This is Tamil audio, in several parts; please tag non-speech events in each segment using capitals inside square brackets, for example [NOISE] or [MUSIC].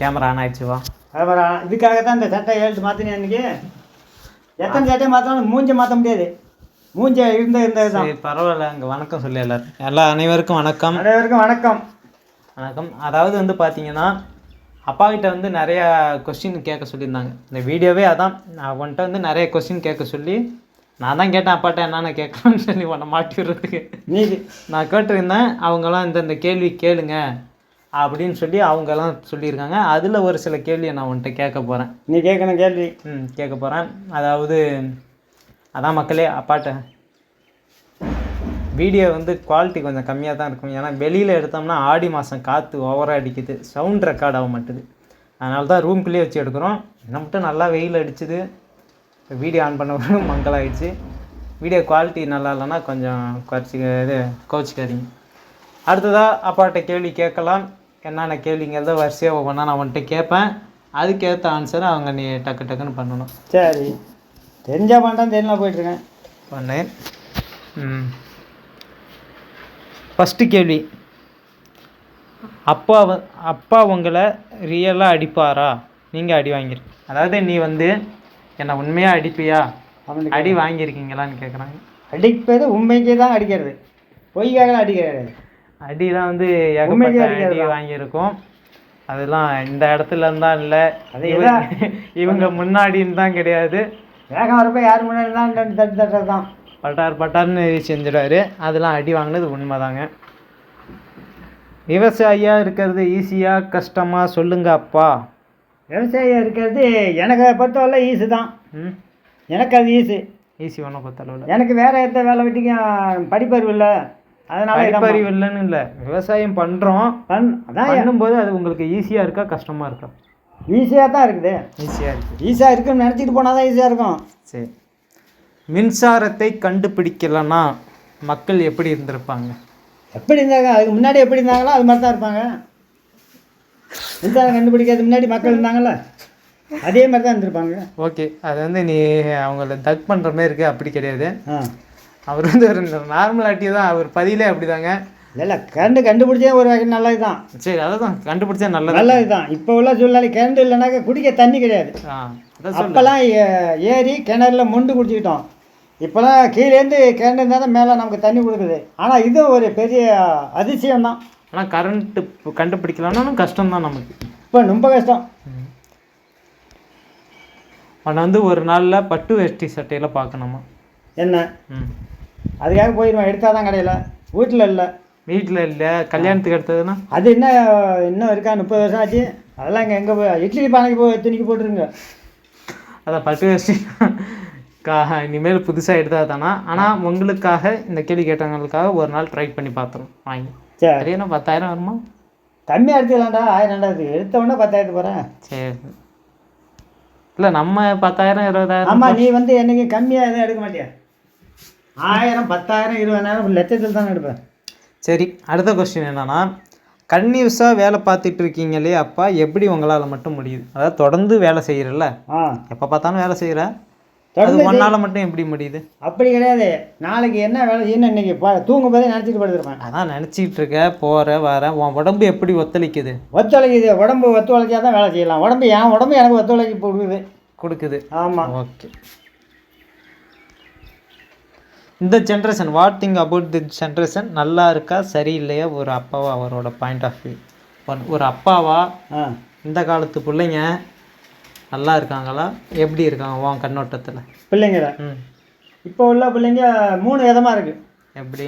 கேமரா ஆன் ஆயிடுச்சு வா. அப்புறம் இதுக்காக தான் இந்த சட்டை எழுத்து மாற்றினேன் இன்னைக்கு எத்தனை சட்டையை மாற்றினாலும் மூஞ்ச மாற்ற முடியாது. மூஞ்ச இருந்த சரி பரவாயில்ல அங்கே வணக்கம் சொல்லி எல்லாரும். எல்லா அனைவருக்கும் வணக்கம். அனைவருக்கும் வணக்கம். வணக்கம். அதாவது வந்து பார்த்தீங்கன்னா அப்பா கிட்ட வந்து நிறைய கொஸ்டின் கேட்க சொல்லியிருந்தாங்க. இந்த வீடியோவே அதான். நான் அவன்கிட்ட வந்து நிறைய கொஸ்டின் கேட்க சொல்லி நான் தான் கேட்டேன் அப்பாட்ட என்னென்ன கேட்கலாம்னு சொல்லி உன்னை மாட்டி விடுறதுக்கு. நீ நான் கேட்டிருந்தேன் அவங்கெல்லாம் இந்த இந்த கேள்வி கேளுங்க. அப்படின்னு சொல்லி அவங்கெல்லாம் சொல்லியிருக்காங்க. அதில் ஒரு சில கேள்வியை நான் உன்கிட்ட கேட்க போகிறேன் நீ கேட்கணும் கேள்வி? ம் கேட்க போகிறேன் அதாவது அதான் மக்களே அப்பாட்ட வீடியோ வந்து குவாலிட்டி கொஞ்சம் கம்மியாக தான் இருக்கும். ஏன்னா வெளியில் எடுத்தோம்னா ஆடி மாதம் காற்று ஓவராக அடிக்குது. சவுண்ட் ரெக்கார்ட் ஆக மாட்டுது. அதனால தான் ரூம்குள்ளேயே வச்சு எடுக்கிறோம். என்ன மட்டும் நல்லா வெயில் அடிச்சுது. வீடியோ ஆன் பண்ண பிறகு [LAUGHS] மங்கலாயிடுச்சு வீடியோ குவாலிட்டி நல்லா இல்லைன்னா கொஞ்சம் குறைச்சி இது கோச்சிக்காதீங்க. அடுத்ததாக அப்பாட்ட கேள்வி கேட்கலாம். என்னென்ன கேள்விங்கிறத வரிசையாக ஒவ்வொன்றா நான் அவன்கிட்ட கேட்பேன். அதுக்கேற்ற ஆன்சரை அவங்க நீ டக்கு டக்குன்னு பண்ணணும். சரி. தெரிஞ்சா பண்ணுறேன் தெரியல போயிட்டுருக்கேன். ஒன்று ம். ஃபஸ்ட்டு கேள்வி. அப்பா வ அப்பா உங்களை ரியலாக அடிப்பாரா? நீங்கள் அடி வாங்கியிருக்க அதாவது நீ வந்து என்னை உண்மையாக அடிப்பியா? அடி வாங்கியிருக்கீங்களான்னு கேட்குறாங்க. அடிப்பது உண்மைக்கு தான் அடிக்கிறது. பொய்க்காக அடிக்கிறது அடிலாம் வந்து ஏகப்பட்ட அடி. வாங்கியிருக்கோம். அதெல்லாம் இந்த இடத்துல இருந்தால் இல்லை. இவங்க [LAUGHS] முன்னாடின்னு தான் கிடையாது. வேகம் வரப்போ யார் முன்னாடி தான் தட்டு தட்டு தட்டுறது தான். பட்டார் பட்டார்னு செஞ்சிடுவாரு. அதெல்லாம் அடி வாங்கினது உண்மைதாங்க. விவசாயியாக இருக்கிறது ஈஸியாக கஷ்டமா? சொல்லுங்க அப்பா. விவசாயம் இருக்கிறது எனக்கு பொறுத்தவரை ஈஸு தான். ம்? எனக்கு அது ஈஸு. ஈஸி ஒன்றும் பொறுத்தளவில். எனக்கு வேற எந்த வேலை வெட்டிக்கும் படிப்பறிவு இல்லை. அதனால படிப்பறிவு இல்லைன்னு இல்லை விவசாயம் பண்ணுறோம் பண் அதான் பண்ணும்போது அது உங்களுக்கு ஈஸியாக இருக்கா கஷ்டமாக இருக்கா? ஈஸியாக தான் இருக்குது. ஈஸியாக இருக்குது ஈஸியாக இருக்குன்னு நினச்சிட்டு போனால் தான் ஈஸியாக இருக்கும். சரி. மின்சாரத்தை கண்டுபிடிக்கலன்னா மக்கள் எப்படி இருந்திருப்பாங்க? எப்படி இருந்தாங்க? அதுக்கு முன்னாடி எப்படி இருந்தாங்களோ அது மாதிரி தான் இருப்பாங்க. மின்சாரம் கண்டுபிடிக்கிறது முன்னாடி மக்கள் இருந்தாங்கல்ல அதே மாதிரி தான் இருந்திருப்பாங்க. ஓகே அது வந்து நீ அவங்கள தக் பண்ணுற மாதிரி இருக்கு அப்படி கிடையாது. ஆ. அவர் வந்து ஒரு நார்மல் ஆட்டி தான் அவர் பதிலே அப்படிதாங்க. இல்லை கரண்டு கண்டுபிடிச்சே ஒரு வகை நல்லது தான் சரி அதை தான் கண்டுபிடிச்சா நல்லது நல்லது தான் இப்போ உள்ள சூழ்நிலை கரண்ட் இல்லைனாக்க குடிக்க தண்ணி கிடையாது. அப்போல்லாம் ஏரி கிணறுல மொண்டு குடிச்சிக்கிட்டோம். இப்போலாம் கீழேருந்து கிணறு இருந்தால் தான் மேலே நமக்கு தண்ணி கொடுக்குது. ஆனால் இது ஒரு பெரிய அதிசயம் தான் ஆனால் கரண்ட்டு கண்டுபிடிக்கலன்னாலும் கஷ்டம் தான் நமக்கு. இப்போ ரொம்ப கஷ்டம். அவனை வந்து ஒரு நாளில் பட்டு வேஷ்டி சட்டையில் பார்க்கணுமா? என்ன? ம். அதுக்காக போயிடுவேன் எடுத்தால் தான் கடையில். வீட்டில் இல்லை. வீட்டில் இல்லை. கல்யாணத்துக்கு எடுத்ததுன்னா? அது என்ன இன்னும் இருக்கா? முப்பது வருஷம் ஆச்சு. அதெல்லாம் இங்கே எங்கே போய் இட்லி பானைக்கு போய் துணிக்கு போட்டுருங்க. அதான் பட்டு வேஷ்டி. கா இனிமேல் புதுசாக எடுத்தால் தானா? ஆனால் உங்களுக்காக இந்த கேள்வி கேட்டவங்களுக்காக ஒரு நாள் ட்ரை பண்ணி பார்த்துரும் வாங்கி. சரி. சரியா? பத்தாயிரம் வருமா? கம்மியாக எடுத்துக்கலாம்டா ஆயிரம் ரெண்டாயிரத்து எடுத்த உடனே பத்தாயிரத்து போகிறேன் சரி. இல்லை நம்ம பத்தாயிரம் இருபதாயிரம் ஆமாம் நீ வந்து என்னைக்கு கம்மியாக எதுவும் எடுக்க மாட்டியா? ஆயிரம் பத்தாயிரம் இருபதாயிரம் லட்சத்தில் தானே எடுப்பேன். சரி அடுத்த கொஸ்டின் என்னன்னா கன்னியூஸாக வேலை பார்த்துட்டு இருக்கீங்களே அப்பா? எப்படி உங்களால் மட்டும் முடியுது? அதாவது தொடர்ந்து வேலை செய்கிறல்ல ஆ. எப்போ பார்த்தாலும் வேலை செய்கிற அது தொடர்ந்து ஒன்றால் மட்டும் எப்படி முடியுது? அப்படி கிடையாது. நாளைக்கு என்ன வேலை செய்யணும் இன்னைக்கு பா தூங்கும் போதே நினச்சிட்டு படுத்துருப்பேன். அதான் நினச்சிட்டு இருக்க போகிற வர உன் உடம்பு எப்படி ஒத்துழைக்குது? ஒத்துழைக்குது. உடம்பு ஒத்துழைச்சா தான் வேலை செய்யலாம். உடம்பு என் உடம்பு எனக்கு ஒத்துழைக்க போடுது கொடுக்குது. ஆமாம் ஓகே இந்த generation what think about the generation நல்லா இருக்கா சரியில்லையா? ஒரு அப்பாவா அவரோட பாயிண்ட் ஆஃப் வியூ ஒரு அப்பாவா? ஆ. இந்த காலத்து பிள்ளைங்க நல்லா இருக்காங்களா? எப்படி இருக்காங்க உன் கண்ணோட்டத்தில்? பிள்ளைங்கள? ம். இப்போ உள்ள பிள்ளைங்க மூணு விதமாக இருக்குது எப்படி?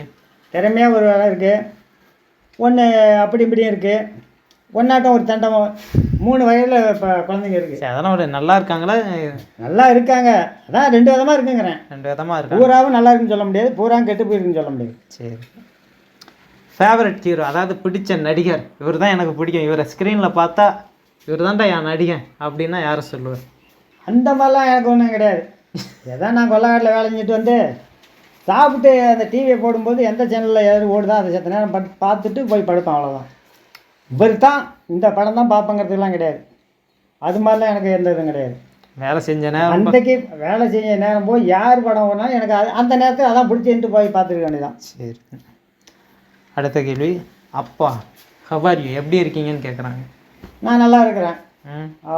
திறமையாக ஒரு வேலை இருக்குது ஒன்று அப்படி இப்படியும் இருக்குது ஒன்றாட்டம் ஒரு தண்டம் மூணு வகையில் இப்போ குழந்தைங்க இருக்குது சரி அதெல்லாம் ஒரு நல்லா இருக்காங்களா? நல்லா இருக்காங்க. அதான் ரெண்டு விதமாக இருக்குங்கிறேன். ரெண்டு விதமாக இருக்காங்க. பூராவும் நல்லா இருக்குன்னு சொல்ல முடியாது பூராவும் கெட்டு போயிருக்குன்னு சொல்ல முடியாது. சரி. ஃபேவரட் ஹீரோ அதாவது பிடிச்ச நடிகர். இவர் தான் எனக்கு பிடிக்கும். இவரை ஸ்க்ரீனில் பார்த்தா இவர் தான்டா என் நடிகன் அப்படின்னா யாரை சொல்லுவார் அந்த மாதிரிலாம் எனக்கு ஒன்றும் கிடையாது. ஏதோ நான் கொல்லக்காட்டில் வேலை செஞ்சுட்டு வந்து சாப்பிட்டு அந்த டிவியை போடும்போது எந்த சேனலில் எது ஓடுதோ அதை செத்த நேரம் பட் பார்த்துட்டு போய் படுப்பேன் அவ்வளோதான் இவர் தான் இந்த படம் தான் பார்ப்பங்கிறதுலாம் கிடையாது. அது மாதிரிலாம் எனக்கு எந்த இதுவும் கிடையாது. வேலை செஞ்சேனே அன்றைக்கு வேலை செஞ்ச நேரம் போய் யார் படம் ஓடினாலும் எனக்கு அது அந்த நேரத்தில் அதான் பிடிச்சிட்டு போய் பார்த்துருக்க வேண்டியதான் சரி. அடுத்த கேள்வி அப்பா ஹவார் யூ எப்படி இருக்கீங்கன்னு கேட்குறாங்க நான் நல்லா இருக்கிறேன். ஆ.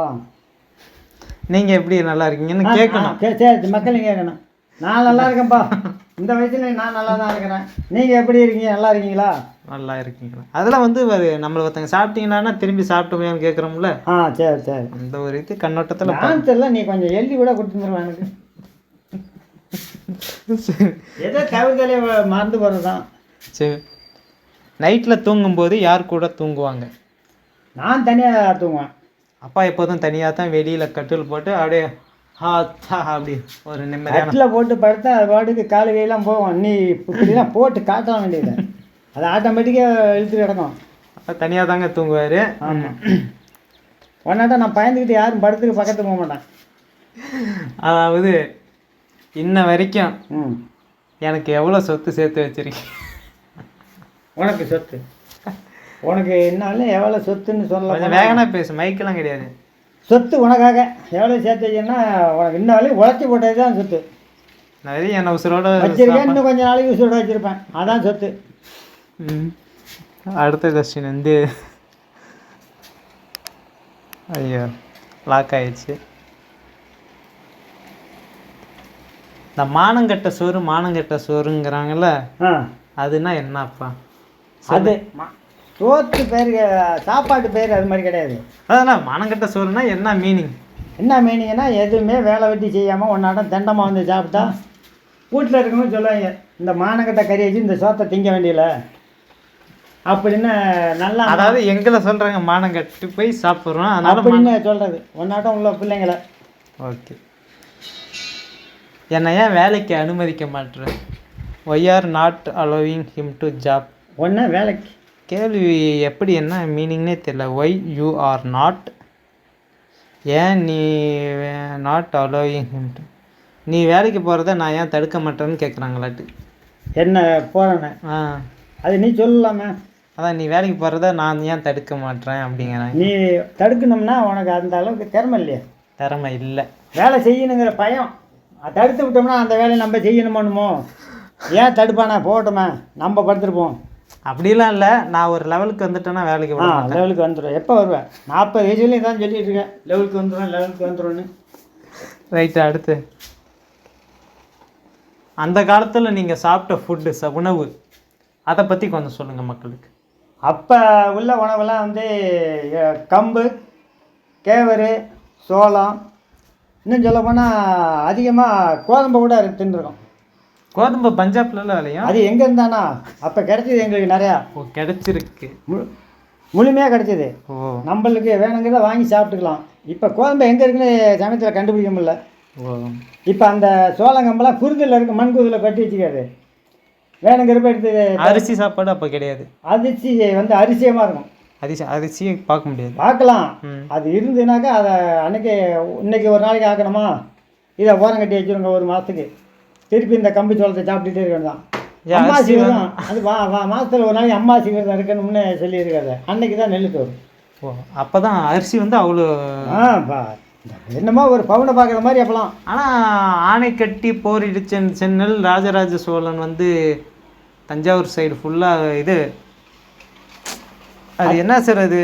நீங்கள் எப்படி நல்லா இருக்கீங்கன்னு கேட்கணும் சரி சரி மக்கள் கேட்கணும் நான் நல்லா இருக்கேன்ப்பா இந்த வயசுல நான் நல்லா தான் இருக்கிறேன். நீங்கள் எப்படி இருக்கீங்க? நல்லா இருக்கீங்களா? நல்லா இருக்கீங்களா? அதெல்லாம் வந்து நம்மள ஒருத்தங்க சாப்பிட்டீங்களான்னா திரும்பி சாப்பிட்டோமையான்னு கேட்குறோம்ல ஆ சரி சரி. அந்த ஒரு இது கண்ணோட்டத்தில் தெரியல நீ கொஞ்சம் எழுதி கூட கொடுத்துருவேன் எனக்கு. ஏதோ தவிர்த்தாலே மறந்து போகிறது தான் சரி. நைட்டில் தூங்கும்போது யார் கூட தூங்குவாங்க? நான் தனியாக தூங்குவேன். அப்பா எப்போதும் தனியாக தான் வெளியில் கட்டில் போட்டு அப்படியே ஹாத்தா அப்படி ஒரு நிம்மதியான போட்டு படுத்தா அது பாட்டுக்கு காலு கையெல்லாம் போவோம் நீ இப்படிலாம் போட்டு காட்ட வேண்டியது அது ஆட்டோமேட்டிக்காக இழுத்து கிடக்கும். அப்பா தனியாக தாங்க தூங்குவார். ஆமாம் ஒன்னாட்டா நான் பயந்துக்கிட்டு யாரும் படுத்துக்கு பக்கத்து போக மாட்டேன். அதாவது இன்ன வரைக்கும் ம். எனக்கு எவ்வளோ சொத்து சேர்த்து வச்சிருக்கீங்க உனக்கு சொத்து. உனக்கு என்னாலும் எவ்வளோ சொத்துன்னு கொஞ்சம் சொல்ல வேகனா பேசு மைக்கெல்லாம் கிடையாது. சொத்து உனக்காக. எவ்வளோ சேர்த்து வச்சேன்னா உனக்கு இன்ன வரையும் உழைச்சி போட்டது தான் சொத்து. வெறும் என்ன உசுரோட வச்சிருக்கேன் இன்னும் கொஞ்சம் நாளைக்கு உசுரோட வச்சிருப்பேன். அதான் சொத்து. அடுத்த கொஸ்டின் வந்து ஐயோ லாக் ஆயிடுச்சு இந்த மானங்கெட்ட சோறு மானங்கெட்ட சோறுங்கிறாங்கல்ல அதுனா என்னப்பா அது சோத்து பேர் சாப்பாட்டு பேர் அது மாதிரி கிடையாது அதெல்லாம் மானங்கெட்ட சோறுனா என்ன மீனிங் என்ன மீனிங்கன்னா எதுவுமே வேலை வெட்டி செய்யாமல் ஒன்றாட்டம் தெண்டமாக வந்து சாப்பிட்டா வீட்டில் இருக்கணும்னு சொல்லுவாங்க இந்த மானக்கட்ட கறி வச்சு இந்த சோத்தை திங்க வேண்டியல அப்படின்னு நல்லா அதாவது எங்களை சொல்றாங்க மானங்கெட்டு போய் சாப்பிட்றோம். அதனால அப்படின்னு சொல்கிறது ஒன்றாட்டம் உள்ள பிள்ளைங்கள. ஓகே. என்னை ஏன் வேலைக்கு அனுமதிக்க மாட்டேற why are not allowing him to job ஒன்று வேலைக்கு. கேள்வி எப்படி என்ன மீனிங்னே தெரியல. ஒய் யூ ஆர் நாட் ஏன் நீ நாட் அலோவிங் ஹிம் டு நீ வேலைக்கு போகிறத நான் ஏன் தடுக்க மாட்டேன்னு கேட்குறாங்களாட்டு என்ன போகிறேன்னு ஆ. அது நீ சொல்லலாமே. அதான் நீ வேலைக்கு போகிறத நான் ஏன் தடுக்க மாட்டேன் அப்படிங்கிறாங்க. நீ தடுக்கணும்னா உனக்கு அந்த அளவுக்கு திறமை இல்லையா. திறமை இல்லை. வேலை செய்யணுங்கிற பயம். தடுத்து விட்டோம்னா அந்த வேலையை நம்ம செய்யணுமோனுமோ? ஏன் தடுப்பானா? போகட்டுமே. நம்ம படுத்துருப்போம். அப்படிலாம் இல்லை. நான் ஒரு லெவலுக்கு வந்துட்டேன்னா வேலைக்கு ஆ லெவலுக்கு வந்துடும் எப்போ வருவேன்? நாற்பது வயசுலேயும் தான் சொல்லிட்டு இருக்கேன். லெவலுக்கு வந்துடும் லெவலுக்கு வந்துடும்னு ரைட்டு அடுத்து. அந்த காலத்தில் நீங்கள் சாப்பிட்ட ஃபுட்டு உணவு அதை பற்றி கொஞ்சம் சொல்லுங்கள் மக்களுக்கு. அப்போ உள்ள உணவெல்லாம் வந்து கம்பு கேவரு சோளம் இன்னும் சொல்ல போனால் அதிகமாக கோதம்பை கூட தின்றுருக்கோம் கோதுமை பஞ்சாப்லலாம் விளையும் அது எங்கே இருந்தானா? அப்போ கிடைச்சிது எங்களுக்கு நிறையா. ஓ கிடைச்சிருக்கு. மு முழுமையாக கிடைச்சிது. ஓ. நம்மளுக்கு வேணுங்கிறத வாங்கி சாப்பிட்டுக்கலாம். இப்போ கோதம்பை எங்கே இருக்குன்னு சமயத்தில் கண்டுபிடிக்க முடியல. இப்போ அந்த சோளங்கம்பெல்லாம் குருதில் இருக்கு மண் குருதில் கட்டி வச்சுக்காது வேணுங்கிறப்ப எடுத்து அரிசி சாப்பாடு அப்போ கிடையாது. அரிசி வந்து அரிசியமாக இருக்கும். அரிசி அரிசியை பார்க்க முடியாது. பார்க்கலாம். அது இருந்துனாக்கா அதை அன்னைக்கு இன்னைக்கு ஒரு நாளைக்கு ஆக்கணுமா? இதை ஓரம் கட்டி வச்சுருங்க ஒரு மாதத்துக்கு திருப்பி இந்த கம்பி சோளத்தை சாப்பிட்டுட்டே இருக்க வேண்டாம் ஏன் அம்மாசி விரதம் அது வா வா மாதத்தில் ஒரு நாளைக்கு அம்மாசி விரதம் இருக்கணும்னு சொல்லியிருக்காரு. அன்னைக்கு தான் நெல் தோறும். ஓ அப்போ தான் அரிசி வந்து அவ்வளோ ஆ என்னமோ ஒரு பவுனை பார்க்குற மாதிரி அப்பலாம். ஆனால் ஆணை கட்டி போரிடுச்ச சென்னல் ராஜராஜ சோழன் வந்து தஞ்சாவூர் சைடு ஃபுல்லாக இது. அது என்ன சார் அது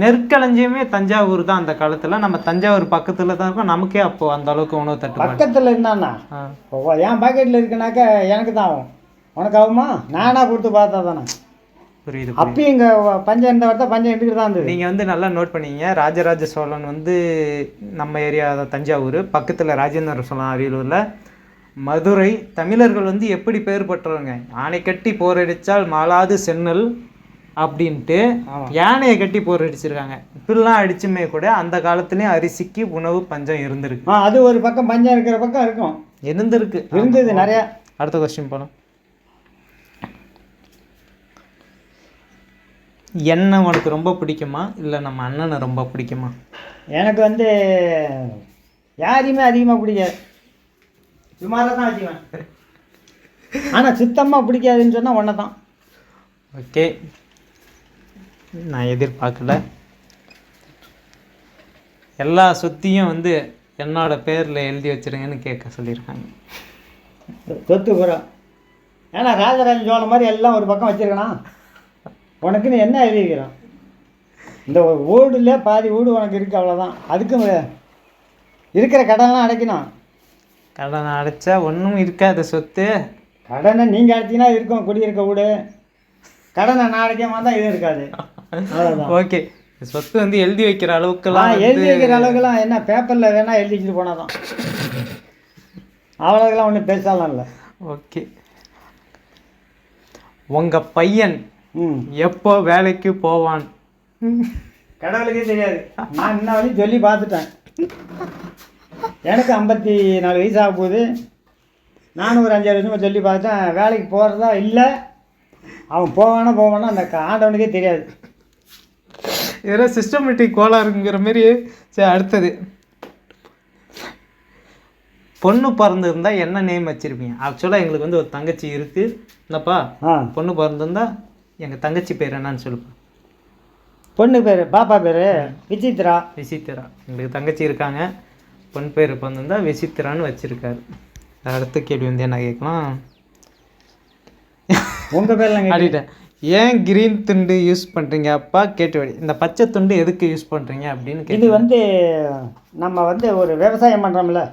நெற்களஞ்சியமே தஞ்சாவூர் தான் அந்த காலத்தில். நம்ம தஞ்சாவூர் பக்கத்தில் தான் இருக்கோம். நமக்கே அப்போ அந்த அளவுக்கு உணவு தட்டுப்பாடு. பக்கத்தில் இப்போ என் பாக்கெட்டில் இருக்குனாக்கா எனக்கு தான் ஆகும். உனக்கு ஆகுமா? நானாக கொடுத்து பார்த்தா தானே. புரியுது அப்பயும் இங்கே பஞ்சம் இருந்த வரத்த பஞ்சம் எடுத்துக்கிட்டு தான் இருந்தது. நீங்கள் வந்து நல்லா நோட் பண்ணீங்க. ராஜராஜ சோழன் வந்து நம்ம ஏரியா தஞ்சாவூர். பக்கத்தில் ராஜேந்திர சோழன் அரியலூரில். மதுரை தமிழர்கள் வந்து எப்படி பெயர் பெற்றவங்க? யானை கட்டி போரடிச்சால் மாளாது சென்னல் அப்படின்ட்டு. யானையை கட்டி போர் அடிச்சிருக்காங்க. இப்படிலாம் அடிச்சுமே கூட அந்த காலத்துலேயும் அரிசிக்கு உணவு பஞ்சம் இருந்திருக்கு. அது ஒரு பக்கம் பஞ்சம் இருக்கிற பக்கம் இருக்கும். இருந்திருக்கு. இருந்தது நிறையா. அடுத்த கொஸ்டின் போகலாம் என்ன உனக்கு ரொம்ப பிடிக்குமா? இல்லை நம்ம அண்ணனை ரொம்ப பிடிக்குமா? எனக்கு வந்து யாரையுமே அதிகமாக பிடிக்காது. சுமாராக தான் வச்சுக்குவேன். ஆனால் சுத்தமாக பிடிக்காதுன்னு சொன்னால் ஒன்றை தான் ஓகே. நான் எதிர்பார்க்கல. எல்லா சொத்தையும் வந்து என்னோட பேரில் எழுதி வச்சிருங்கன்னு கேட்க சொல்லியிருக்காங்க. சொத்து பூரா. ஏன்னா ராஜராஜ சோழன் மாதிரி எல்லாம் ஒரு பக்கம் வச்சிருக்கணும் உனக்குன்னு என்ன எழுதி வைக்கிறோம் இந்த ஓடுல பாதி வீடு உனக்கு இருக்குது அவ்வளோதான் அதுக்கும் இருக்கிற கடன்லாம் அடைக்கணும். கடனை அடைச்சா ஒன்றும் இருக்காது சொத்து. கடனை நீங்கள் அடைச்சிங்கன்னா இருக்கும் குடியிருக்க வீடு. கடனை நான் அடைக்காம தான் இது இருக்காது. ஓகே. சொத்து வந்து எழுதி வைக்கிற அளவுக்குலாம் எழுதி வைக்கிற அளவுக்குலாம் என்ன பேப்பரில் வேணால் எழுதி வச்சுட்டு போனால் தான் அவ்வளோக்கெல்லாம் ஒன்றும் பெருசாலாம் இல்லை. ஓகே. உங்க பையன் ம். எப்போ வேலைக்கு போவான்? கடவுளுக்கே தெரியாது. நான் இன்ன வரையும் சொல்லி பார்த்துட்டேன். எனக்கு ஐம்பத்தி நாலு வயசு ஆக போகுது. நானும் ஒரு அஞ்சாறு வருஷமா சொல்லி பார்த்தேன் வேலைக்கு போகிறதா இல்லை. அவன் போவானா போவானா அந்த ஆண்டவனுக்கே தெரியாது. ஏதோ சிஸ்டமேட்டிக் கோளாறுங்கிற மாதிரி சரி அடுத்தது. பொண்ணு பிறந்திருந்தா என்ன நேம் வச்சிருப்பீங்க? ஆக்சுவலாக எங்களுக்கு வந்து ஒரு தங்கச்சி இருக்கு. என்னப்பா? ஆ. பொண்ணு பிறந்திருந்தா எங்க தங்கச்சி பேர் என்னன்னு சொல்லுப்பா. பொண்ணு பேர் பாப்பா பேர் விசித்ரா விசித்திரா. எங்களுக்கு தங்கச்சி இருக்காங்க. பொண்ணு பேர் பிறந்திருந்தா விசித்திரான்னு வச்சிருக்காரு. அடுத்த கேள்வி வந்து என்ன கேட்கலாம்? உங்கள் கேட்டு- ஆடிட்டேன் ஏன் கிரீன் துண்டு யூஸ் பண்ணுறீங்க அப்பா கேட்டு வழி இந்த பச்சை துண்டு எதுக்கு யூஸ் பண்ணுறீங்க அப்படின்னு இது வந்து நம்ம வந்து ஒரு விவசாயம் பண்ணுறோம்ல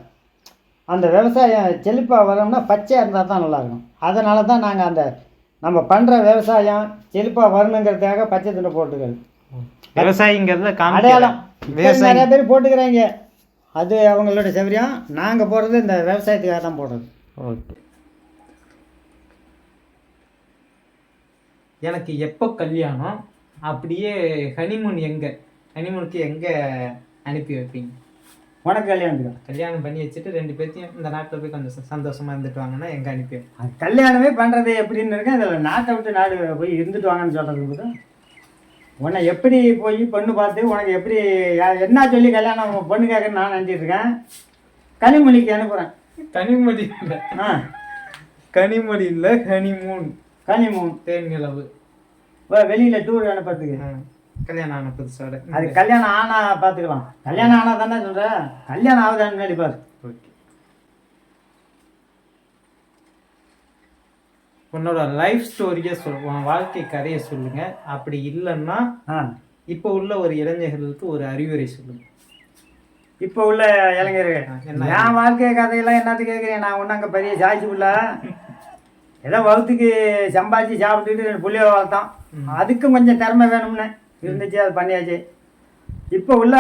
அந்த விவசாயம் செழிப்பாக வரோம்னா பச்சையாக இருந்தால் தான் நல்லாயிருக்கும். அதனால தான் நாங்கள் அந்த நம்ம பண்ணுற விவசாயம் செழிப்பாக வரணுங்கிறதுக்காக பச்சை துண்டை போட்டுக்கிறது. விவசாயிங்கிறத அடையாளம். நிறைய பேர் போட்டுக்கிறாங்க. அது அவங்களோட சௌரியம். நாங்கள் போடுறது இந்த விவசாயத்துக்காக தான் போடுறது. ஓகே. எனக்கு எப்போ கல்யாணம்? அப்படியே ஹனிமூன் எங்கே? ஹனிமூனுக்கு எங்கே அனுப்பி வைப்பீங்க? உனக்கு கல்யாணத்துக்கு கல்யாணம் பண்ணி வச்சுட்டு ரெண்டு பேர்த்தையும் இந்த நாட்டில் போய் கொஞ்சம் ச- சந்தோஷமா இருந்துட்டு வாங்கன்னா எங்கே அனுப்பி கல்யாணமே பண்ணுறது எப்படின்னு இருக்கேன் இதில் நாட்டை விட்டு நாடு போய் இருந்துட்டு வாங்கன்னு சொல்கிறது போது உன்னை எப்படி போய் பொண்ணு பார்த்து உனக்கு எப்படி என்ன சொல்லி கல்யாணம் பொண்ணு கேட்கறேன்னு நான் நினச்சிட்டு இருக்கேன். கனிமொழிக்கு அனுப்புகிறேன் கனிமொழி இல்லை. ஆ. கனிமொழி இல்லை ஹனிமூன். கனிமூன். தேன்நிலவு வெளியில் டூர் அனுப்புறதுக்கு. கல்யாணம் ஆன புதுசோட அது கல்யாணம் ஆனா பார்த்துக்கலாம் கல்யாணம் ஆனா தானே சொல்கிறேன் கல்யாணம் ஆகுதான்னு முன்னாடி பாரு ஓகே உன்னோட லைஃப் ஸ்டோரியை சொல் உன் வாழ்க்கை கதையை சொல்லுங்க. அப்படி இல்லைன்னா இப்போ உள்ள ஒரு இளைஞர்களுக்கு ஒரு அறிவுரை சொல்லுங்க. இப்போ உள்ள இளைஞர்கள் என் வாழ்க்கை கதையெல்லாம் என்னத்து கேட்குறேன் நான் ஒன்றும் அங்கே பெரிய சாய்ச்சி உள்ள ஏதோ வகுத்துக்கு சம்பாதிச்சு சாப்பிட்டுட்டு புள்ளைய வளர்த்தான். அதுக்கும் கொஞ்சம் திறமை வேணும்னு இருந்துச்சு அது பண்ணியாச்சு. இப்போ உள்ள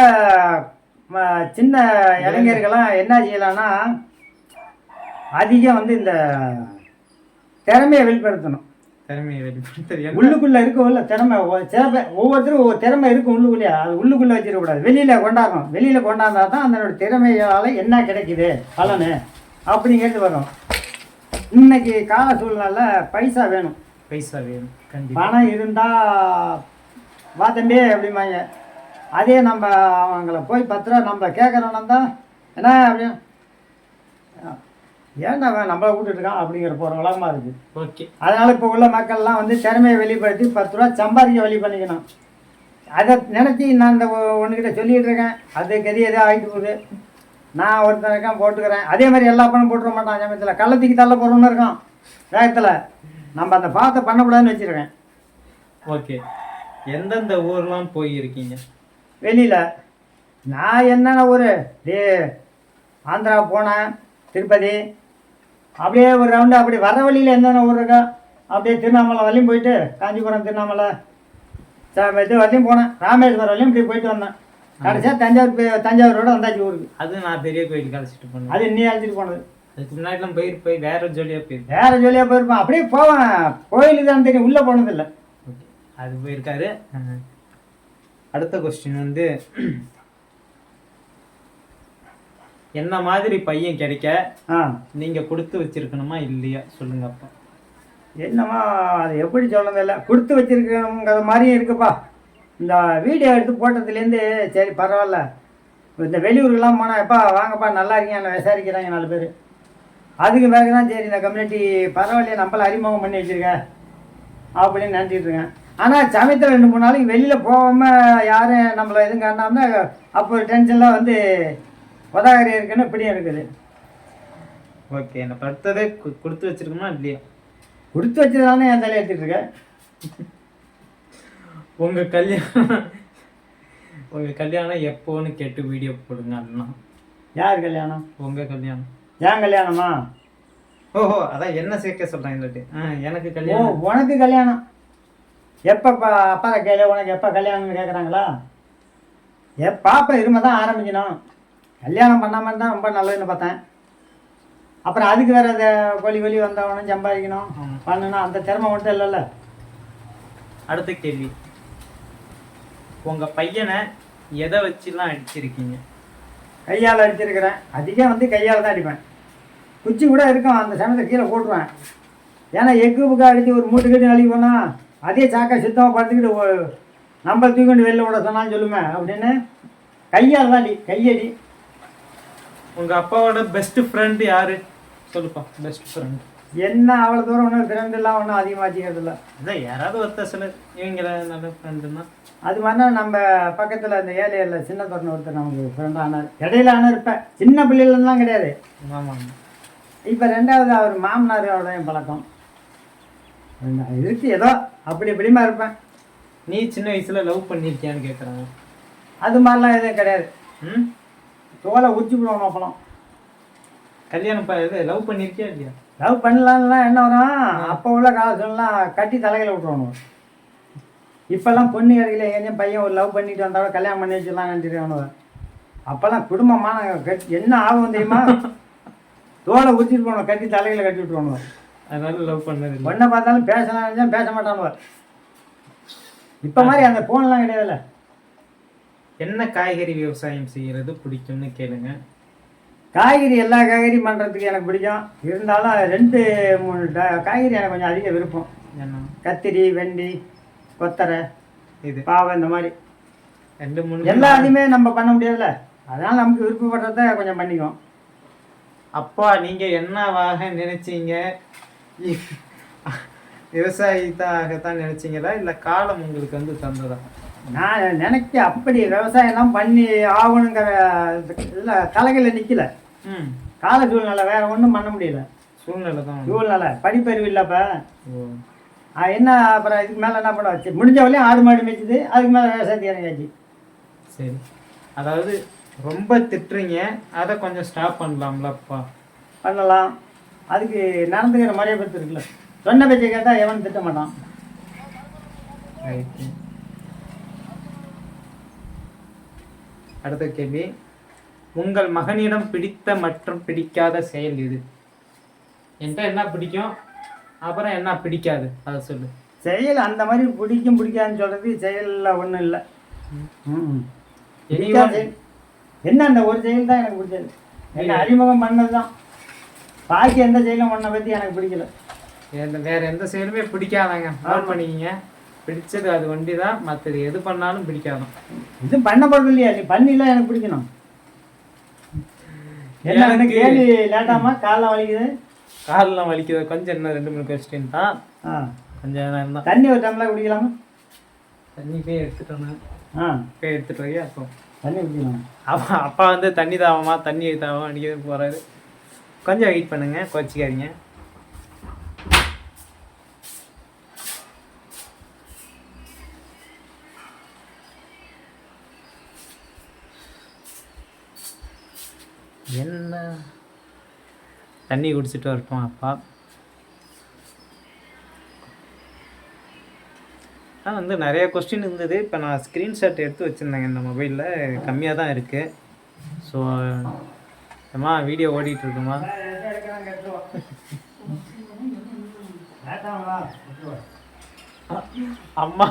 ம- சின்ன இளைஞர்கள்லாம் என்ன செய்யலாம்னா அதிகம் வந்து இந்த திறமையை வெளிப்படுத்தணும். திறமையை வெளிப்படுத்த உள்ளுக்குள்ள இருக்கவில்ல திறமை ஒ- சில பேர் ஒவ்வொருத்தரும் ஒவ்வொரு திறமை இருக்கும் உள்ளுக்குள்ளேயே. அது உள்ளுக்குள்ள வச்சிடக்கூடாது. வெளியில கொண்டாடணும். வெளியில கொண்டாந்தா தான் அதனோட திறமையால என்ன கிடைக்குது? பலனு. அப்படிங்கிறது வரும். இன்னைக்கு கால சூழ்நிலை பைசா வேணும். பைசா வேணும். பணம் இருந்தா வா தம்பி அப்படிம்பாங்க. அதே நம்ம அவங்கள போய் பத்து ரூபா நம்ம கேட்குறோன்னா தான் என்ன அப்படின் ஏன்டா அவன் நம்மளை கூப்பிட்டு இருக்கான் அப்படிங்கிற போகிற உலகமாக இருக்குது ஓகே. அதனால் இப்போ உள்ள மக்கள்லாம் வந்து திறமையை வெளிப்படுத்தி பத்து ரூபா சம்பாதிக்க வழி பண்ணிக்கணும். அதை நினச்சி நான் இந்த ஒன்றுக்கிட்ட சொல்லிகிட்டு இருக்கேன். அது கதி எதோ ஆகிட்டு போகுது. நான் ஒருத்தன் இருக்கேன் போட்டுக்கிறேன். அதே மாதிரி எல்லா பணம் போட்டுற மாட்டான். சமயத்தில் கள்ளத்துக்கு தள்ள போகிறோம்னு இருக்கான். வேகத்தில் நம்ம அந்த பாத்தை பண்ணக்கூடாதுன்னு வச்சுருக்கேன். ஓகே. எந்தெந்த ஊர்லாம் போயிருக்கீங்க? வெளியில் நான் என்னென்ன ஊர்? டே ஆந்திரா போனேன் திருப்பதி அப்படியே ஒரு ரவுண்டு அப்படி வர வழியில் என்னென்ன ஊர் இருக்கா? அப்படியே திருவண்ணாமலை வரையும் போயிட்டு காஞ்சிபுரம் திருவண்ணாமலை இது வரையும் போனேன். ராமேஸ்வரம் வரையும் இப்படி போயிட்டு வந்தேன். கடைசியாக தஞ்சாவூர் தஞ்சாவூரோட வந்தாச்சு ஊருக்கு. அது நான் பெரிய கோயில் கழிச்சிட்டு போனேன். அது இன்னி அழைச்சிட்டு போனது. அதுக்கு முன்னாடிலாம் போயிட்டு போய் வேற ஜோலியாக போயிருக்கேன் வேற ஜோலியாக போயிருப்பேன் அப்படியே போவேன். கோயிலுக்கு தான் தெரியும். உள்ளே போனதில்லை. ஓகே. அது போயிருக்காரு. அடுத்த கொஸ்டின் வந்து என்ன மாதிரி பையன் கிடைக்க ஆ. நீங்க கொடுத்து வச்சிருக்கணுமா இல்லையா? சொல்லுங்க அப்பா. என்னம்மா அது எப்படி சொல்றது இல்லை கொடுத்து வச்சிருக்கணுங்கிற மாதிரியும் இருக்குப்பா. இந்த வீடியோ எடுத்து போட்டதுலேருந்து சரி பரவாயில்ல. இந்த வெளியூருக்கெல்லாம் போனால் எப்பா வாங்கப்பா நல்லா இருக்கீங்க என்னை விசாரிக்கிறாங்க நாலு பேர். அதுக்கு பிறகு தான் சரி இந்த கம்யூனிட்டி பரவாயில்லையே நம்மள அறிமுகம் பண்ணி வச்சிருக்க. அப்படின்னு நினச்சிட்டு இருக்கேன். ஆனால் சமயத்தில் ரெண்டு மூணு நாளைக்கு வெளியில் போகாமல் யாரும் நம்மளை எதுவும் காணாம அப்போ ஒரு டென்ஷன்லாம் வந்து உதகாரி இருக்குன்னு இப்படியும் இருக்குது. ஓகே நான் படுத்ததே கொடுத்து வச்சிருக்கணுமா இல்லையா? கொடுத்து வச்சதானே என் தலையை எடுத்துட்டு இருக்கேன் உங்க கல்யாணம் உங்க கல்யாணம் எப்போன்னு கேட்டு வீடியோ போடுங்க அண்ணா. யார் கல்யாணம்? உங்க கல்யாணம். ஏன் கல்யாணமா? ஓஹோ அதான் என்ன சேர்க்க சொல்றேன் இல்லாட்டி. ஆ எனக்கு கல்யாணம். உனக்கு கல்யாணம். எப்போ அப்பா கேளு உனக்கு எப்போ கல்யாணம்னு கேட்குறாங்களா எ பாப்பா இருமை தான் ஆரம்பிக்கணும். கல்யாணம் பண்ணாமல் இருந்தால் ரொம்ப நல்லதுன்னு பார்த்தேன். அப்புறம் அதுக்கு வேற இந்த கொலி கொலி வந்தவனும் சம்பாதிக்கணும். பண்ணணும் அந்த திறமை மட்டும் இல்லைல்ல. அடுத்த கேள்வி. உங்க பையனை எதை வச்சுலாம் அடிச்சிருக்கீங்க? கையால் அடிச்சிருக்கிறேன். அதிகம் வந்து கையால் தான் அடிப்பேன். குச்சி கூட இருக்கும். அந்த சமயத்தை கீழே போட்டுருவேன். ஏன்னா எக்கு புக்கா அடித்து ஒரு மூட்டு கட்டி நழுவி போனால் அதே சாக்கா சுத்தமாக படுத்துக்கிட்டு ஓ- நம்ம தூக்கிட்டு வெளில விட சொன்னான்னு சொல்லுமே அப்படின்னு கையால் தான் அடி. கையடி. உங்க அப்பாவோட பெஸ்ட் ஃப்ரெண்ட் யாரு? சொல்லுப்பா பெஸ்ட் ஃப்ரெண்ட் என்ன அவ்வளோ தூரம் ஒன்றும் ஃப்ரெண்ட் எல்லாம் ஒன்றும் அதிகமாக வச்சுக்கிறது இல்லை அதான் யாராவது ஒருத்தர் சிலர் இவங்கள நல்ல ஃப்ரெண்டுன்னா அது மாதிரி நம்ம பக்கத்தில் அந்த ஏரியாவில் சின்ன தோட்டம் ஒருத்தர் நமக்கு ஃப்ரெண்டாக ஆனார். இடையில ஆனார் இப்போ சின்ன பிள்ளையிலலாம் கிடையாது. ஆமாம் இப்போ ரெண்டாவது அவர் மாமனாரோட என் பழக்கம் இருக்கு ஏதோ அப்படி இப்படிமா இருப்பேன். நீ சின்ன வயசுல லவ் பண்ணிருக்கியான்னு கேட்குறாங்க அது மாதிரிலாம் எதுவும் கிடையாது. ம்? தோலை உச்சி விடுவோம் அப்பளம் கல்யாணம் இது லவ் பண்ணிருக்கியா இல்லையா? லவ் பண்ணலாம்லாம் என்ன வரும்? அப்போ உள்ள காலத்துலலாம் கட்டி தலையில் விட்டுருவானு இப்போல்லாம் பொண்ணு கிடைக்கல எங்கேயும் பையன் ஒரு லவ் பண்ணிட்டு வந்தாலும் கல்யாணம் பண்ணி வச்சிடலாம் நினச்சிருக்கானு அப்போல்லாம் குடும்பமான கட்டி என்ன ஆகும் தெரியுமா? தோலை உச்சிட்டு போகணும் கட்டி தலையில் கட்டி விட்டுருவானு அதனால லவ் பண்ணது பொண்ணை பார்த்தாலும் பேசலாம் நினைச்சா பேச மாட்டானுவ. இப்போ மாதிரி அந்த ஃபோன்லாம் கிடையாதுல்ல. என்ன காய்கறி விவசாயம் செய்யறது பிடிக்கும்னு கேளுங்க. காய்கறி எல்லா காய்கறியும் பண்ணுறதுக்கு எனக்கு பிடிக்கும். இருந்தாலும் ரெண்டு மூணு காய்கறி எனக்கு கொஞ்சம் அதிக விருப்பம். என்ன கத்திரி வெண்டி கொத்தரை இது. பாவை இந்த மாதிரி. ரெண்டு மூணு எல்லாத்தையுமே நம்ம பண்ண முடியாதுல்ல. அதனால் நமக்கு விருப்பப்படுறத கொஞ்சம் பண்ணிக்குவோம். அப்பா நீங்க என்னவாக நினைச்சீங்க? விவசாயத்தாகத்தான் நினைச்சீங்களா? இல்ல காலம் உங்களுக்கு வந்து தந்ததா? நான் நினைக்க அப்படி விவசாயம்லாம் பண்ணி ஆகணுங்கிற இல்லை தலைகளில் நிற்கல ம். கால சூழ்நிலை வேற ஒன்றும் பண்ண முடியல. சூழ்நிலை தான். சூழ்நிலை. படிப்பறிவு இல்லைப்ப. என்ன அப்புறம் இதுக்கு மேலே என்ன பண்ண வச்சு? முடிஞ்ச வரையும் ஆடு மாடு மேய்ச்சிது அதுக்கு மேலே விவசாயத்துக்கு இறங்கியாச்சு. சரி. அதாவது ரொம்ப திட்டுறீங்க. அதை கொஞ்சம் ஸ்டாப் பண்ணலாம்லப்பா பண்ணலாம். அதுக்கு நடந்துக்கிற முறையை பற்றி இருக்குல்ல. சொன்ன பேச்சை கேட்டால் எவனும் திட்ட மாட்டான். ரைட்டு அடுத்த கேள்வி. உங்கள் மகனிடம் பிடித்த மற்றும் பிடிக்காத செயல் இது என்கிட்ட என்ன பிடிக்கும்? அப்புறம் என்ன பிடிக்காது? அதை சொல்லு. செயல் அந்த மாதிரி பிடிக்கும் பிடிக்காதுன்னு சொல்கிறது செயலில் ஒன்றும் இல்லை. என்ன அந்த ஒரு செயல் தான் எனக்கு பிடிச்சது? என்ன அறிமுகம் பண்ணது தான் பாக்கி எந்த செயலும் ஒன்றை பற்றி எனக்கு பிடிக்கல. வேற எந்த செயலுமே பிடிக்காதாங்க. நோட் பண்ணிக்கிங்க. பிடிச்சது அது ஒண்டி தான் மற்றது எது பண்ணாலும் பிடிக்காதான் இது பண்ணப்படுறது இல்லையா நீ பண்ணில எனக்கு பிடிக்கணும். என்ன எனக்கு கேள்வி லேட்டாமா? காலைல வலிக்குது? காலெல்லாம் வலிக்குது. கொஞ்சம் என்ன ரெண்டு மூணு கொஸ்டின் தான். ஆ. கொஞ்சம் நேரம் தான் தண்ணி ஒரு டம்ளர் குடிக்கலாமா? தண்ணி போய் எடுத்துட்டோன்னு ஆ. போய் எடுத்துட்டு போய் அப்போ. தண்ணி குடிக்கலாம் அப்பா அப்பா வந்து தண்ணி தாவமா தண்ணி தாவமா அடிக்க போறாரு. கொஞ்சம் வெயிட் பண்ணுங்க கோச்சிக்காதீங்க. என்ன? தண்ணி குடிச்சிட்டு வரட்டும் அப்பா? ஆ வந்து நிறைய கொஸ்டின் இருந்தது. இப்போ நான் ஸ்க்ரீன்ஷாட் எடுத்து வச்சுருந்தேங்க இந்த மொபைலில் கம்மியாக தான் இருக்குது ஸோ அம்மா வீடியோ ஓடிட்டு இருக்குமா? அம்மா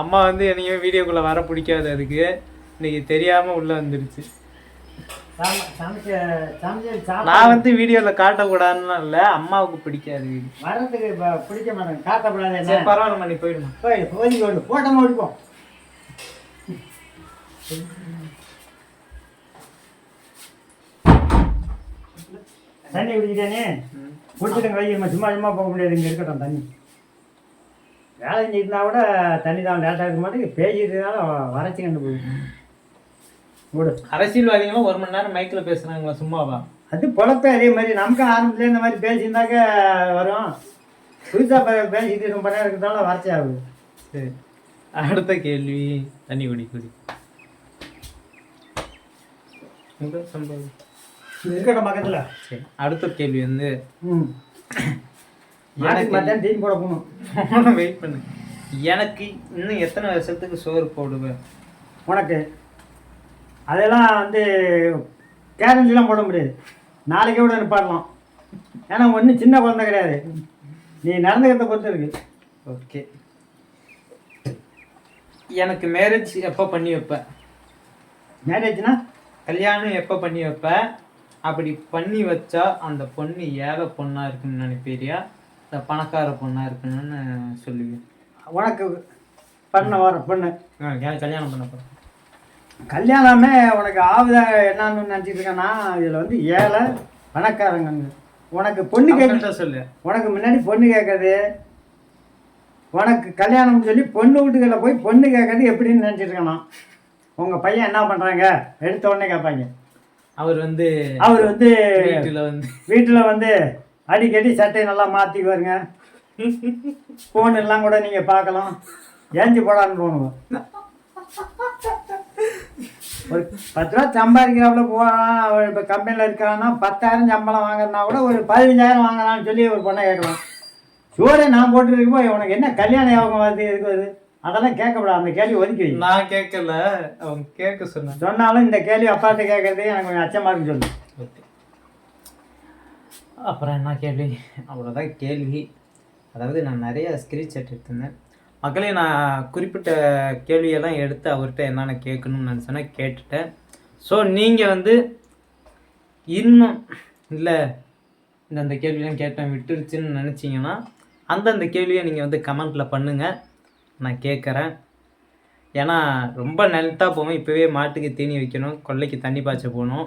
அம்மா வந்து என்னையும் வீடியோக்குள்ளே வர பிடிக்காது அதுக்கு. இன்னைக்கு தெரியாமல் உள்ளே வந்துடுச்சு நான் வந்து வீடியோவில் காட்டக்கூடாதுன்னு இல்லை அம்மாவுக்கு பிடிக்காது வீடியோ. வர்றதுக்கு ப- பிடிக்க மாட்டேன் காட்டப்படாது சரி பரவாயில்ல நீ போயிடுமா. போய் போதி கொண்டு போட்டோமா ஓடிப்போம். தண்ணி குடிக்கிட்டேனே குடிச்சிட்டு வைக்கணுமா சும்மா சும்மா போக முடியாது. இங்கே இருக்கட்டும் தண்ணி. வேலை செஞ்சுட்டு கூட தண்ணி தான் லேட்டாக இருக்க மாட்டேங்குது. பேசிட்டதுனால வறட்சி கண்டு விடு அரசியல்வாதிகளும் ஒரு மணி நேரம் மைக்கில் பேசுனாங்களா சும்மாவா? அது பொழப்பே அதே மாதிரி. நமக்கு ஆரம்பத்துல இந்த மாதிரி பேசியிருந்தாக்க வரும். புதுசாக பேசிட்டு ரொம்ப நேரம் இருக்கிறதால வறட்சி ஆகுது சரி. அடுத்த கேள்வி. தண்ணி குடி குடி. சம்பவம்? இருக்கட்டும் பக்கத்தில். சரி. அடுத்த கேள்வி வந்து ம். எனக்கு மத்தியானம் டீ போட போகணும். [LAUGHS] வெயிட் பண்ணு. எனக்கு இன்னும் எத்தனை வருஷத்துக்கு சோறு போடுவேன்? உனக்கு? அதெல்லாம் வந்து கேரண்டிலாம் போட முடியாது. நாளைக்கே கூட நிப்பாடலாம் ஏன்னா ஒன்றும் சின்ன குழந்தை கிடையாது. நீ நடந்துக்கிறத பொறுத்து இருக்கு. ஓகே. எனக்கு மேரேஜ் எப்போ பண்ணி வைப்ப? மேரேஜ்னா கல்யாணம் எப்போ பண்ணி வைப்ப? அப்படி பண்ணி வச்சா அந்த பொண்ணு ஏழை பொண்ணா இருக்குன்னு நினைப்பீரியா? இல்லை பணக்கார பொண்ணா இருக்கணும்னு சொல்லுவேன் உனக்கு பண்ண வர பொண்ணு. கல்யாணம் பண்ண போகிறேன் கல்யாணமே உனக்கு ஆகுதா என்னன்னு நினச்சிட்டு இருக்கேன்னா இதில் வந்து ஏழை பணக்காரங்க உனக்கு பொண்ணு கேட்க சொல்லு. உனக்கு முன்னாடி பொண்ணு கேட்கறது. உனக்கு கல்யாணம்னு சொல்லி பொண்ணு வீட்டுகளில் போய் பொண்ணு கேட்கறது எப்படின்னு நினச்சிட்டு இருக்கணும் உங்கள் பையன் என்ன பண்ணுறாங்க எடுத்த உடனே கேட்பாங்க. அவர் வந்து அவர் வந்து வீட்டில் வந்து வீட்டில் வந்து அடிக்கடி சட்டையை நல்லா மாற்றிக்குவாருங்க ஃபோன் [LAUGHS] எல்லாம் கூட நீங்கள் பார்க்கலாம். ஏஞ்சி போடான்னு தோணுவோம் ஒரு பத்து ரூபா சம்பாதிக்கிறாப்புல போகலாம் அவர் இப்போ கம்பெனியில் இருக்கான்னா பத்தாயிரம் சம்பளம் வாங்குறதுனா கூட ஒரு பதினஞ்சாயிரம் வாங்கலாம்னு சொல்லி ஒரு பொண்ணை கேட்கலாம் சோறு நான் போட்டுருக்கப்போ உனக்கு என்ன கல்யாண யோகம் வருது எதுக்கு வருது? அதெல்லாம் கேட்கக்கூடாது அந்த கேள்வி ஒதுக்கி. நான் கேட்கல அவங்க கேட்க சொன்னேன். சொன்னாலும் இந்த கேள்வி அப்பாட்ட கேட்கறது எனக்கு கொஞ்சம் அச்சமாக இருக்குன்னு சொல்லு. ஓகே. அப்புறம் என்ன கேள்வி? அவ்வளோதான் கேள்வி. அதாவது நான் நிறைய ஸ்க்ரீன்ஷாட் எடுத்திருந்தேன். மக்களே நான் குறிப்பிட்ட கேள்வியெல்லாம் எடுத்து அவர்கிட்ட என்னென்ன கேட்கணும்னு நினச்சேன்னா கேட்டுட்டேன். ஸோ நீங்கள் வந்து இன்னும் இல்லை இந்த அந்த கேள்வியெல்லாம் கேட்டேன் விட்டுருச்சுன்னு நினச்சிங்கன்னா அந்தந்த கேள்வியை நீங்கள் வந்து கமெண்ட்டில் பண்ணுங்கள் நான் கேட்குறேன். ஏன்னா ரொம்ப நெல்ட்டாக போவோம் இப்போவே மாட்டுக்கு தீனி வைக்கணும் கொல்லைக்கு தண்ணி பாய்ச்ச போகணும்.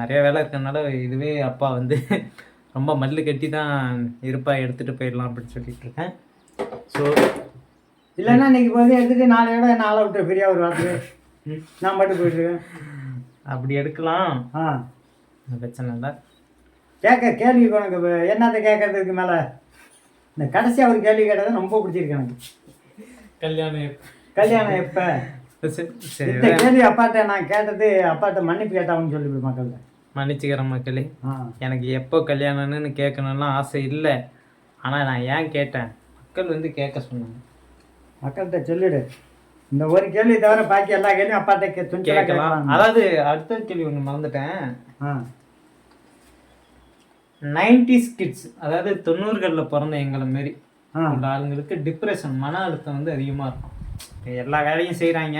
நிறைய வேலை இருக்கிறதுனால இதுவே அப்பா வந்து ரொம்ப மல்லு கட்டி தான் இருப்பா எடுத்துகிட்டு போயிடலாம் அப்படின்னு சொல்லிட்டு இருக்கேன். ஸோ இல்லைன்னா இன்னைக்கு போய் எடுத்துட்டு நாளையோட நாளை விட்டு ஃப்ரீயா ஒரு வாரத்துக்கு நான் மட்டும் போயிட்டு இருக்கேன். அப்படி எடுக்கலாம். ஆ. பிரச்சனை இல்லை. கேட்க கேள்வி உனக்கு என்னத்த கேட்கறதுக்கு மேலே? இந்த கடைசி அவர் கேள்வி கேட்டது ரொம்ப பிடிச்சிருக்கு எனக்கு. கல்யாணம்? கல்யாணம் எப்போ? சரி சரி இந்த கேள்வி அப்பாட்ட நான் கேட்டது அப்பாட்ட மன்னிப்பு கேட்டாங்கன்னு சொல்லி மக்கள்கிட்ட. மன்னிச்சுக்கிறேன் மக்களே. ஆ. எனக்கு எப்போ கல்யாணம்னு கேட்கணும்லாம் ஆசை இல்லை. ஆனால் நான் ஏன் கேட்டேன்? மக்கள் வந்து கேட்க சொன்னாங்க. மக்கள்கிட்ட சொல்லிடு. இந்த ஒரு கேள்வி தவிர பாக்கி எல்லா கேள்வியும் அப்பாட்ட கே துணிச்சலா கேட்கலாம். அதாவது அடுத்த கேள்வி ஒன்று மறந்துட்டேன். ஆ. நைன்டிஸ் கிட்ஸ் அதாவது தொண்ணூறுகளில் பிறந்த எங்களை மாரி உள்ள ஆளுங்களுக்கு டிப்ரெஷன் மன அழுத்தம் வந்து அதிகமாக இருக்கும். எல்லா வேலையும் செய்கிறாங்க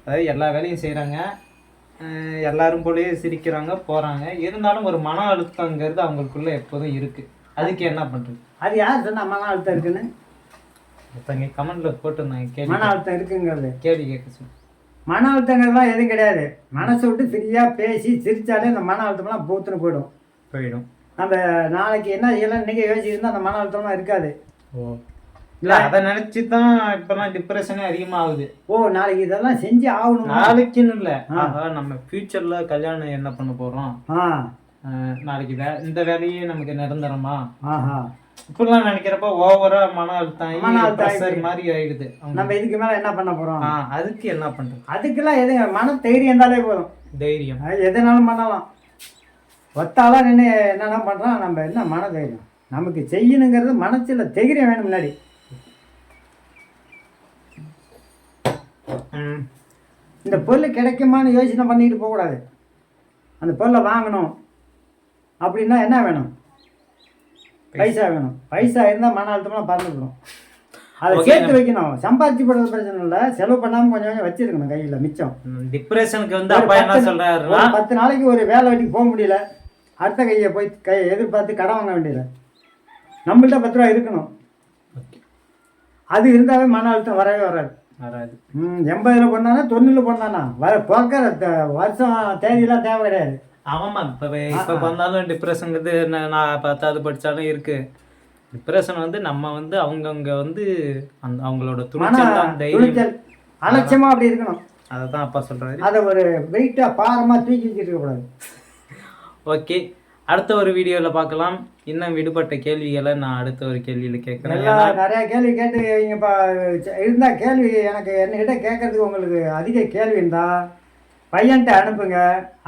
அதாவது எல்லா வேலையும் செய்கிறாங்க எல்லாரும் போலயே சிரிக்கிறாங்க போகிறாங்க இருந்தாலும் ஒரு மன அழுத்தங்கிறது அவங்களுக்குள்ள எப்போதும் இருக்குது அதுக்கு என்ன பண்ணுறது அது யார் சொன்னா மன அழுத்தம் இருக்குன்னு? ஒருத்தங்க கமெண்ட்டில் போட்டிருந்தாங்க கேள்வி மன அழுத்தம் இருக்குங்கிறது. கேள்வி கேட்க சொல்லி. மன அழுத்தங்கிறதுலாம் எதுவும் கிடையாது. மனசை விட்டு ஃப்ரீயாக பேசி சிரிச்சாலே இந்த மன அழுத்தம்லாம் பூத்துன்னு போயிடும். போயிடும். நம்ம நாளைக்கு என்ன செய்யலாம் இன்னைக்கு யோசிச்சிருந்தா அந்த மன அழுத்தம்லாம் இருக்காது. ஓ. இல்லை அதை நினச்சி தான் இப்போலாம் டிப்ரெஷனே அதிகமாகுது. ஓ நாளைக்கு இதெல்லாம் செஞ்சு ஆகணும்? நாளைக்குன்னு இல்லை. ஆஹா நம்ம ஃப்யூச்சரில் கல்யாணம் என்ன பண்ண போகிறோம் ஆ நாளைக்கு வே இந்த வேலையே நமக்கு நிரந்தரமா? ஆஹா. இப்படிலாம் நினைக்கிறப்ப ஓவரா மன அழுத்தம் மன அழுத்தம் மாதிரி ஆயிடுது. நம்ம இதுக்கு மேலே என்ன பண்ண போகிறோம் ஆ, அதுக்கு என்ன பண்றது? அதுக்கெல்லாம் எது மன தைரியம் இருந்தாலே போதும். தைரியம். எதுனாலும் பண்ணலாம். ஒத்தாலாம் நின்று என்னென்ன பண்ணுறோம் நம்ம என்ன மன தைரியம்? நமக்கு செய்யணுங்கிறது மனசில் தைரியம் வேணும் முன்னாடி. இந்த பொருள் கிடைக்குமான்னு யோசனை பண்ணிட்டு போகக்கூடாது. அந்த பொருளை வாங்கணும். அப்படின்னா என்ன வேணும்? பைசா வேணும். பைசா இருந்தால் மன அழுத்தம்லாம் பறந்துக்கணும் அதை சேர்த்து வைக்கணும். சம்பாதிச்சு போடுறது பிரச்சனை இல்லை. செலவு பண்ணாமல் கொஞ்சம் கொஞ்சம் வச்சிருக்கணும் கையில் மிச்சம். டிப்ரெஷனுக்கு வந்து அப்பா என்ன ஒரு பத்து நாளைக்கு ஒரு வேலை வெட்டிக்கு போக முடியல. அடுத்த கையை போய் கை எதிர்பார்த்து கடன் வாங்க வேண்டியது. நம்மள்ட்ட பத்து ரூபா இருக்கணும். அது இருந்தாவே மன அழுத்தம் வரவே வராது. வராது. ம் எண்பதில் பண்ணானா தொண்ணூறில் பண்ணானா? வர பிறக்கிற வருஷம் தேதியெல்லாம் தேவை கிடையாது. ஆமாம்மா இப்போ இப்போ வந்தாலும் டிப்ரெஷனுங்கிறது நான் நான் பத்தாவது படித்தாலும் இருக்கு. டிப்ரெஷன் வந்து நம்ம வந்து அவங்கவுங்க வந்து அந்த அவங்களோட துணிச்சல் தான் தைரியம் அலட்சியமாக அப்படி இருக்கணும். அதை தான் அப்பா சொல்றாரு. அதை ஒரு வெயிட்டாக பாரமாக தூக்கி வச்சுட்டு இருக்கக்கூடாது ஓகே அடுத்த ஒரு வீடியோவில் பார்க்கலாம். இன்னும் விடுபட்ட கேள்விகளை நான் அடுத்த ஒரு கேள்வியில் கேட்குறேன். நிறையா கேள்வி கேட்டு இங்கே இப்போ இருந்தால் கேள்வி எனக்கு என்கிட்ட கேட்கறதுக்கு உங்களுக்கு அதிக கேள்வி இருந்தால் பையன்கிட்ட அனுப்புங்க.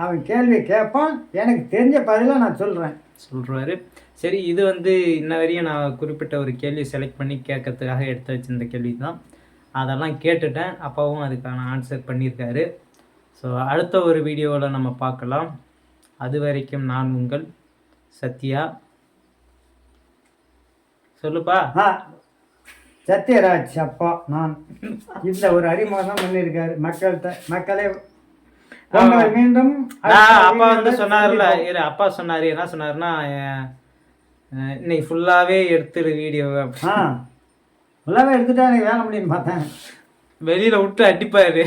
அவன் கேள்வி கேட்பான் எனக்கு தெரிஞ்ச பதிலை நான் சொல்கிறேன் சொல்கிறாரு சரி இது வந்து இன்ன வரையும் நான் குறிப்பிட்ட ஒரு கேள்வி செலக்ட் பண்ணி கேட்கறதுக்காக எடுத்து வச்சிருந்த கேள்வி தான் அதெல்லாம் கேட்டுட்டேன். அப்பாவும் அதுக்கான ஆன்சர் பண்ணியிருக்காரு. ஸோ அடுத்த ஒரு வீடியோவில் நம்ம பார்க்கலாம். அது வரைக்கும் நான் உங்கள் சத்யா. சொல்லுப்பா. சத்யராஜ் அப்பா நான். இந்த ஒரு அறிமுகம் பண்ணியிருக்காரு. மக்கள்கிட்ட மக்களே மீண்டும் அப்பா வந்து சொன்னார்ல அப்பா சொன்னார் என்ன சொன்னாருன்னா இன்னைக்கு ஃபுல்லாகவே எடுத்துடு வீடியோ ஆ. ஃபுல்லாகவே எடுத்துட்டா எனக்கு வேலை முடியும்னு பார்த்தேன். வெளியில் விட்டு அடிப்பாரு.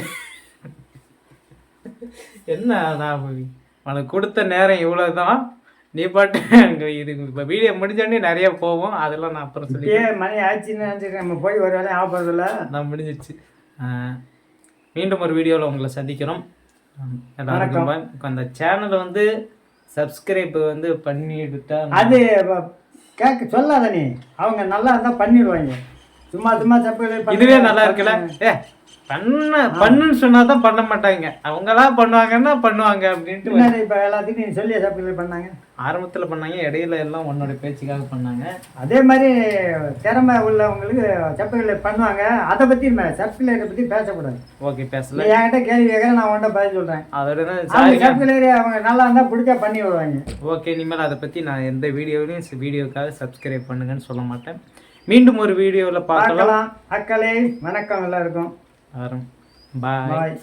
என்ன நான் உனக்கு கொடுத்த நேரம் இவ்வளோதான் நீ பாட்டு அங்கே இது இப்போ வீடியோ முடிஞ்சோடனே நிறைய போவோம். அதெல்லாம் நான் அப்புறம் சொல்லி மணி ஆச்சுன்னு நினச்சிட்டு நம்ம போய் ஒரு வேலையும் ஆகப்படுறதில்ல நான் முடிஞ்சிச்சு மீண்டும் ஒரு வீடியோவில் உங்களை சந்திக்கிறோம். அந்த சேனலை வந்து சப்ஸ்கிரைப் வந்து பண்ணிவிட்டா அது கேட்க சொல்லாத நீ. அவங்க நல்லா இருந்தால் பண்ணிடுவாங்க. சும்மா சும்மா தப்பு இதுவே நல்லா இருக்குல்ல? ஏ பண்ண பண்ணுன்னு சொன்னா தான் பண்ண மாட்டாங்க. அவங்களா பண்ணுவாங்கன்னா பண்ணுவாங்க அப்படின்ட்டு இப்போ எல்லாத்துக்கும் நீ சொல்லி சப்ளை பண்ணாங்க. ஆரம்பத்துல பண்ணாங்க இடையில எல்லாம் உன்னோட பேச்சுக்காக பண்ணாங்க. அதே மாதிரி திறமை உள்ளவங்களுக்கு சப்ளை பண்ணுவாங்க. அதை பற்றி சப்ளைரை பற்றி பேசக்கூடாது. ஓகே பேசல. என்கிட்ட கேள்வி கேட்குற நான் உன்கிட்ட பதில் சொல்கிறேன் அதோட தான் அவங்க நல்லா இருந்தால் பிடிச்சா பண்ணி விடுவாங்க. ஓகே இனிமேல் அதை பத்தி நான் எந்த வீடியோலையும் வீடியோக்காக சப்ஸ்கிரைப் பண்ணுங்கன்னு சொல்ல மாட்டேன். மீண்டும் ஒரு வீடியோவில் பார்க்கலாம். அக்களே வணக்கம் எல்லாருக்கும். வரும். பாய்